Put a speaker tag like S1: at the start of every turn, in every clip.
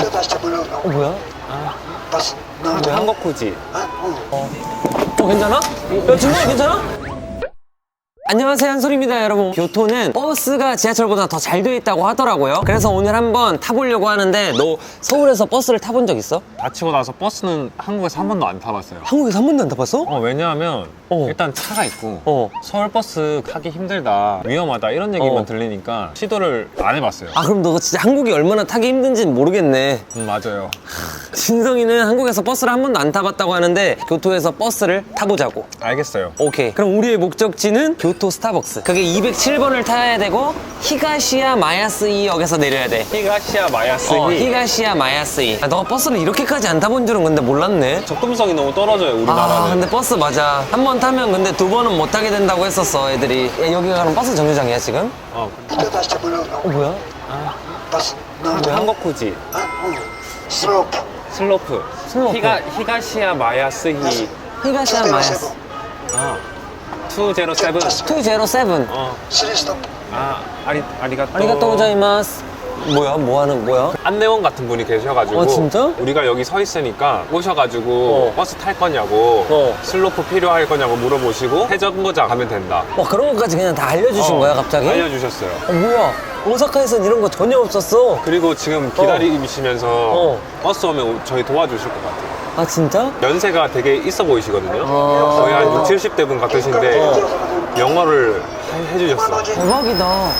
S1: 그때 다시 잡으려고.
S2: 어, 뭐야?
S1: 아. 봤어. 나 뭐,
S3: 한국 코지.
S1: 어?
S2: 어. 괜찮아? 야, 진짜 괜찮아? 안녕하세요 한솔입니다 여러분 교토는 버스가 지하철보다 더 잘 되어 있다고 하더라고요 그래서 오늘 한번 타보려고 하는데 너 서울에서 버스를 타본 적 있어?
S3: 다치고 나서 버스는 한국에서 한 번도 안 타봤어요.
S2: 한국에서 한 번도 안 타봤어?
S3: 어, 왜냐하면
S2: 어.
S3: 일단 차가 있고
S2: 어.
S3: 서울 버스 타기 힘들다, 위험하다 이런 얘기만
S2: 어.
S3: 들리니까 시도를 안 해봤어요.
S2: 아 그럼 너 진짜 한국이 얼마나 타기 힘든지는 모르겠네
S3: 음, 맞아요.
S2: 진성이는 한국에서 버스를 한 번도 안 타봤다고 하는데 교토에서 버스를 타보자고
S3: 알겠어요.
S2: 오케이 그럼 우리의 목적지는 교토 교토 스타벅스. 그게 207번을 타야 되고 히가시야 마야스이역에서 내려야 돼.
S3: 히가시야 마야스이?
S2: 어, 히가시야 마야스이. 아, 너 버스는 이렇게까지 안 타본 줄은 근데 몰랐네.
S3: 접근성이 너무 떨어져요 우리나라는.
S2: 아 근데 버스 맞아. 한 번 타면 근데 두 번은 못 타게 된다고 했었어 애들이. 야, 여기 가면 버스 정류장이야 지금?
S3: 어,
S2: 어 뭐야?
S1: 아. 버스 그
S3: 한국 구지.
S1: 슬로프.
S3: 슬로프.
S2: 슬로프.
S3: 히가 히가시야 마야스히
S2: 히가시야 마야스.
S3: 아. 207.
S2: 207.
S3: 어.
S1: 3스톱
S3: 아, 아리, 아리가또.
S2: 아리가또 고자이마스. 뭐야? 뭐 하는 뭐야?
S3: 안내원 같은 분이 계셔가지고.
S2: 어, 진짜?
S3: 우리가 여기 서 있으니까 오셔가지고
S2: 어.
S3: 버스 탈 거냐고,
S2: 어.
S3: 슬로프 필요할 거냐고 물어보시고 해적거장 가면 된다.
S2: 와 그런 것까지 그냥 다 알려주신
S3: 어,
S2: 거야 갑자기?
S3: 알려주셨어요.
S2: 어, 뭐야? 오사카에선 이런 거 전혀 없었어.
S3: 그리고 지금 기다리시면서
S2: 어. 어.
S3: 버스 오면 저희 도와주실 것 같아요.
S2: 아 진짜?
S3: 연세가 되게 있어 보이시거든요
S2: 아.
S3: 거의 한 6, 70대 분 같으신데 영어를 해- 해주셨어
S2: 대박이다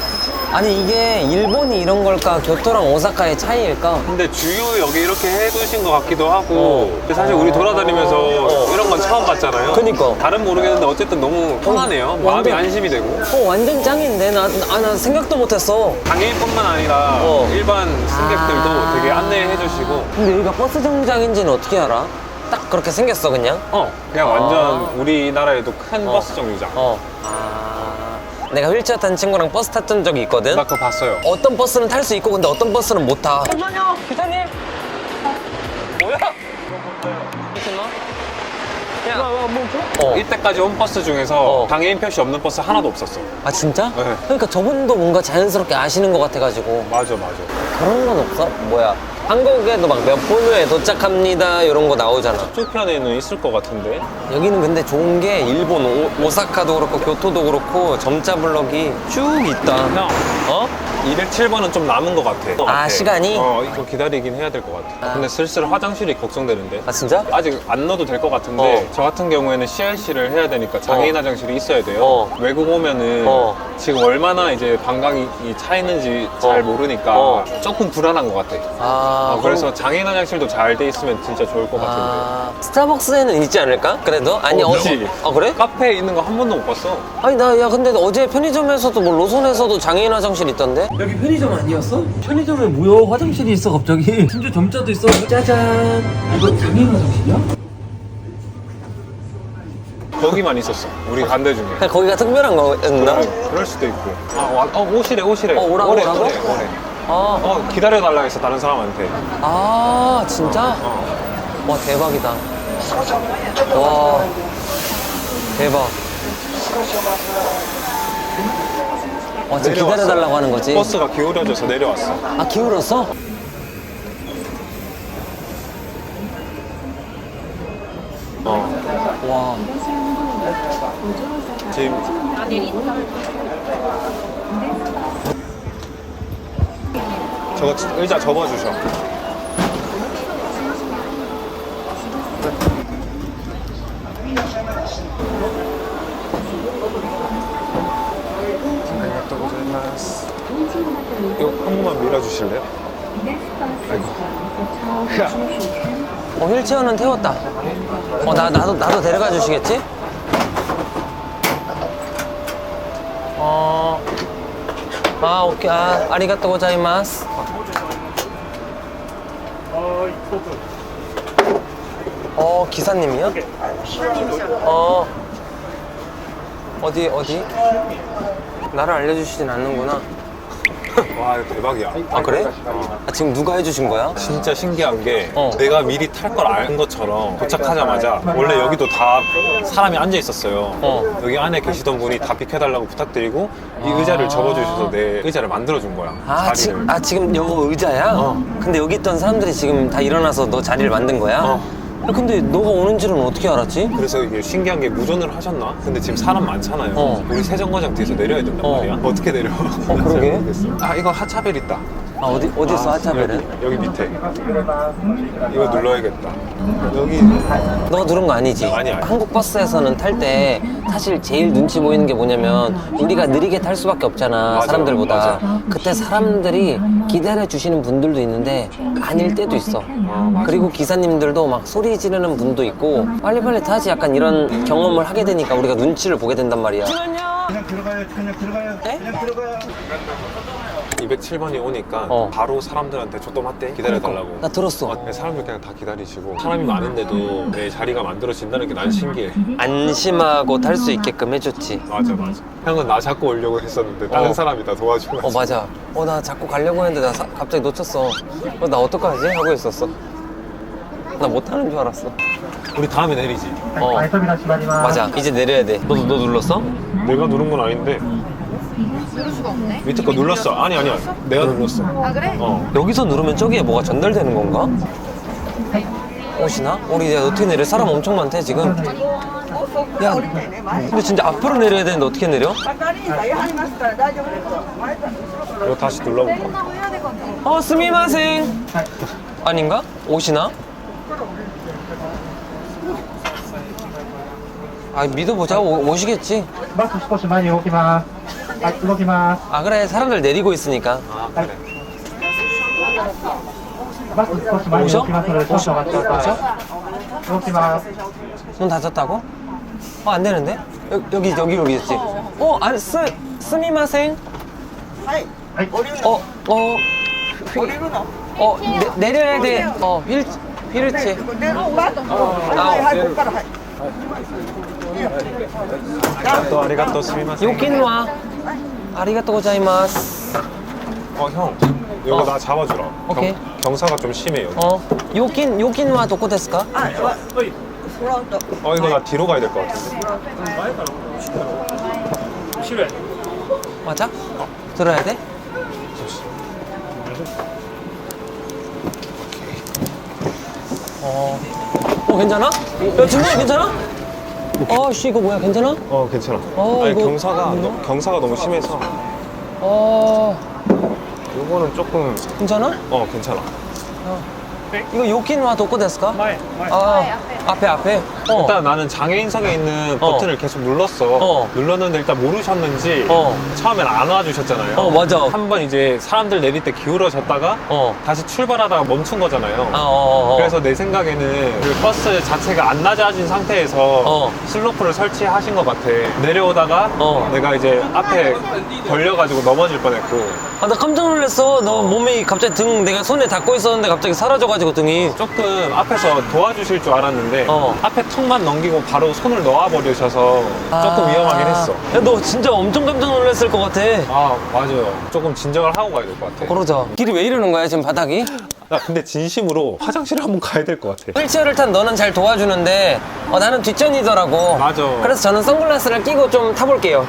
S2: 아니 이게 일본이 이런 걸까 교토랑 오사카의 차이일까?
S3: 근데 주요 여기 이렇게 해두신 것 같기도 하고
S2: 어.
S3: 근데 사실 우리 돌아다니면서 이런 건 처음 봤잖아요
S2: 그니까.
S3: 다른 모르겠는데 어쨌든 너무 편하네요 마음이
S2: 완전-
S3: 안심이 되고
S2: 어 완전 짱인데 나, 아, 나 생각도 못했어
S3: 장애인뿐만 아니라
S2: 어.
S3: 일반 승객들도
S2: 아.
S3: 되게 안내해 주시고
S2: 근데 여기가 버스 정류장인지는 어떻게 알아? 딱 그렇게 생겼어 그냥?
S3: 어 그냥
S2: 아.
S3: 완전 우리나라에도 큰
S2: 어.
S3: 버스 정류장
S2: 어. 아 내가 휠체어 탄 친구랑 버스 탔던 적이 있거든
S3: 나 그거 봤어요
S2: 어떤 버스는 탈 수 있고 근데 어떤 버스는 못 타. 잠깐만요, 기사님. 뭐야? 야, 어.
S3: 이때까지 온 버스 중에서
S2: 어.
S3: 장애인 표시 없는 버스 하나도 없었어
S2: 아 진짜?
S3: 네.
S2: 그러니까 저분도 뭔가 자연스럽게 아시는 것 같아가지고
S3: 맞아 맞아
S2: 그런 건 없어? 뭐야? 한국에도 막 몇 분 후에 도착합니다 이런 거 나오잖아.
S3: 쪽편에는 있을 것 같은데
S2: 여기는 근데 좋은 게 일본 오, 오사카도 그렇고 교토도 그렇고 점자 블럭이 쭉 있다.
S3: 형
S2: 어?
S3: 207번은 좀 남은 것 같아
S2: 아, 시간이?
S3: 어 이거 기다리긴 해야 될 것 같아
S2: 아.
S3: 근데 슬슬 화장실이 걱정되는데
S2: 아 진짜?
S3: 아직 안 넣어도 될 것 같은데
S2: 어.
S3: 저 같은 경우에는 CRC를 해야 되니까 장애인
S2: 어.
S3: 화장실이 있어야 돼요
S2: 어.
S3: 외국 오면은
S2: 어.
S3: 지금 얼마나 이제 방광이 차 있는지 잘
S2: 어.
S3: 모르니까
S2: 어.
S3: 조금 불안한 것 같아
S2: 아
S3: 어, 그래서 장애인 화장실도 잘 돼 있으면 진짜 좋을 것 같은데
S2: 아, 스타벅스에는 있지 않을까? 그래도? 아니,
S3: 어,
S2: 어,
S3: 있지.
S2: 아, 그래?
S3: 카페에 있는 거 한 번도 못 봤어
S2: 아니, 나, 야, 근데 어제 편의점에서도 뭐 로손에서도 장애인 화장실 있던데? 여기 편의점 아니었어? 편의점에 뭐야? 화장실이 있어, 갑자기. 심지어 점자도 있어. 짜잔. 이거 장애인 화장실이야?
S3: 거기만 있었어 우리 간데 중에
S2: 그냥 거기가 특별한 거였나?
S3: 그럴, 그럴 수도 있고 아, 와, 어 오시래 오시래
S2: 어, 오라고,
S3: 오래,
S2: 오라고?
S3: 오래, 오래.
S2: 아,
S3: 어 기다려달라 했어 다른 사람한테
S2: 아, 진짜?
S3: 어.
S2: 와, 대박이다. 와, 대박. 와, 지금
S3: 내려왔어.
S2: 기다려달라고 하는 거지?
S3: 버스가 기울여져서 내려왔어
S2: 아, 기울었어?
S3: 어.
S2: 와.
S3: 지금 저거 의자 접어 주셔. 이거 한 번만 밀어 주실래요?
S2: 어, 휠체어는 태웠다. 어, 나, 나도, 나도 데려가 주시겠지? 어. 아, 오케이. 아, 아리가또 고자이마스. 어, 기사님이요? 어. 어디, 어디? 나를 알려주시진 않는구나.
S3: 와 이거 대박이야
S2: 아 그래? 아, 지금 누가 해주신 거야?
S3: 진짜 신기한 게
S2: 어.
S3: 내가 미리 탈걸알 것처럼 도착하자마자 원래 여기도 다 사람이 앉아 있었어요.
S2: 어.
S3: 여기 안에 계시던 분이 다 비켜달라고 부탁드리고 이 의자를 접어주셔서 내 의자를 만들어준 거야.
S2: 아, 지,
S3: 자리를.
S2: 아 지금 요 의자야?
S3: 어.
S2: 근데 여기 있던 사람들이 지금 다 일어나서 너 자리를 만든 거야?
S3: 어.
S2: 야, 근데 너가 오는 줄은 어떻게 알았지?
S3: 그래서 이게 신기한 게 무전을 하셨나? 근데 지금 사람 많잖아요.
S2: 어.
S3: 우리 세정거장 뒤에서 내려야 된단
S2: 어.
S3: 말이야. 어떻게 내려? 어,
S2: 그러게.
S3: 아 이거 하차벨 있다.
S2: 아 어디 어디 있어 하차벨은?
S3: 여기, 여기 밑에. 이거 눌러야겠다. 여기
S2: 너가 누른 거 아니지?
S3: 아니, 아니.
S2: 한국 버스에서는 탈 때 사실 제일 눈치 보이는 게 뭐냐면 우리가 느리게 탈 수밖에 없잖아
S3: 맞아,
S2: 사람들보다
S3: 맞아.
S2: 그때 사람들이 기다려 주시는 분들도 있는데 아닐 때도 있어 그리고 기사님들도 막 소리 지르는 분도 있고 빨리빨리 타지 약간 이런 경험을 하게 되니까 우리가 눈치를 보게 된단 말이야
S1: 그냥 들어가요. 그냥 들어가요.
S2: 네?
S1: 그냥 들어가요.
S3: 207번이 오니까
S2: 어.
S3: 바로 사람들한테 조금待대 기다려달라고.
S2: 나 들었어
S3: 어, 사람들 그냥 다 기다리시고 사람이 많은데도 내 자리가 만들어진다는 게 난 신기해.
S2: 안심하고 탈 수 있게끔 해줬지
S3: 맞아 맞아. 형은 나 잡고 오려고 했었는데 다른
S2: 어.
S3: 사람이 다 도와주고.
S2: 어 맞아 어 나 자꾸 가려고 했는데 나 사- 갑자기 놓쳤어 어, 나 어떡하지? 하고 있었어 나 못하는 줄 알았어
S3: 우리 다음에 내리지.
S2: 어
S1: はい、扉閉まります。
S2: 맞아 이제 내려야 돼 너, 너 눌렀어?
S3: 내가 누른 건 아닌데
S4: 누를 수가 없네.
S3: 밑에 거 눌렀어. 아니 아니야. 내가 눌렀어.
S4: 아 그래?
S3: 어.
S2: 여기서 누르면 저기에 뭐가 전달되는 건가? 오시나? 우리 이제 어떻게 내려? 사람 엄청 많대 지금 야 근데 진짜 앞으로 내려야 되는데 어떻게 내려?
S5: 係員さんやはりますから大丈夫ですよ。前から後ろから
S3: 이거 다시 눌러볼까?
S4: 끝나고 해야 될 것 같아.
S2: 어 스미마생 아닌가? 오시나? 아 믿어보자 오, 오시겠지
S1: バス少し前に動きます。 はい、動きます。
S2: 아 그래 사람들 내리고 있으니까
S3: 아 그래.
S1: バス少し前に動きますので、少々お待ちください。動きます。
S2: 문 닫았다고? 어 안 되는데? 여, 여기 여기 여기 있지 어? 안 쓰, 스미마생
S5: はい。
S1: はい。
S5: 降りるの。
S2: 어? 어?
S5: 降りるの。
S2: 어 내, 내려야 돼. 어 휠,
S3: 비르치. 어, 나오.
S2: 요긴 와. 아리가또 고자이마스.
S3: 어 형, 이거
S2: 어.
S3: 나 잡아주라.
S2: 오케이.
S3: 경, 사가좀 심해요. 어,
S2: 어. 요긴 요긴 와 도코 데스까?
S3: 어, 이거 나 뒤로 가야 될 것 같은데.
S2: 맞아? 들어야 돼? 어. 어 괜찮아? 야 준비 괜찮아? 어씨 이거 뭐야 괜찮아?
S3: 어 괜찮아.
S2: 어,
S3: 아니
S2: 이거
S3: 경사가? 너- 경사가 너무 심해서
S2: 어
S3: 이거는 조금
S2: 괜찮아?
S3: 어 괜찮아.
S2: 이거 요긴 와 도코 데스까? 아 앞에 앞에. 어.
S3: 일단 나는 장애인석에 있는
S2: 어.
S3: 버튼을 계속 눌렀어.
S2: 어.
S3: 눌렀는데 일단 모르셨는지
S2: 어.
S3: 처음엔 안 와주셨잖아요.
S2: 어, 맞아.
S3: 한 번 이제 사람들 내릴 때 기울어졌다가
S2: 어.
S3: 다시 출발하다가 멈춘 거잖아요.
S2: 아, 어, 어, 어.
S3: 그래서 내 생각에는 그 버스 자체가 안 낮아진 상태에서
S2: 어.
S3: 슬로프를 설치하신 것 같아. 내려오다가
S2: 어.
S3: 내가 이제 앞에 걸려가지고 넘어질 뻔했고
S2: 아, 나 깜짝 놀랐어. 너 몸이 갑자기 등 내가 손에 닿고 있었는데 갑자기 사라져가지고 등이.
S3: 조금 앞에서 도와주실 줄 알았는데
S2: 어.
S3: 앞에 턱만 넘기고 바로 손을 놓아버리셔서 조금 위험하긴 했어.
S2: 아. 야, 너 진짜 엄청 깜짝 놀랐을 것 같아.
S3: 아 맞아요. 조금 진정을 하고 가야 될 것 같아.
S2: 그러자. 길이 왜 이러는 거야, 지금 바닥이?
S3: 나 근데 진심으로 화장실 한번 가야 될 것 같아.
S2: 휠체어를 탄 너는 잘 도와주는데, 어, 나는 뒷전이더라고.
S3: 맞아.
S2: 그래서 저는 선글라스를 끼고 좀 타볼게요.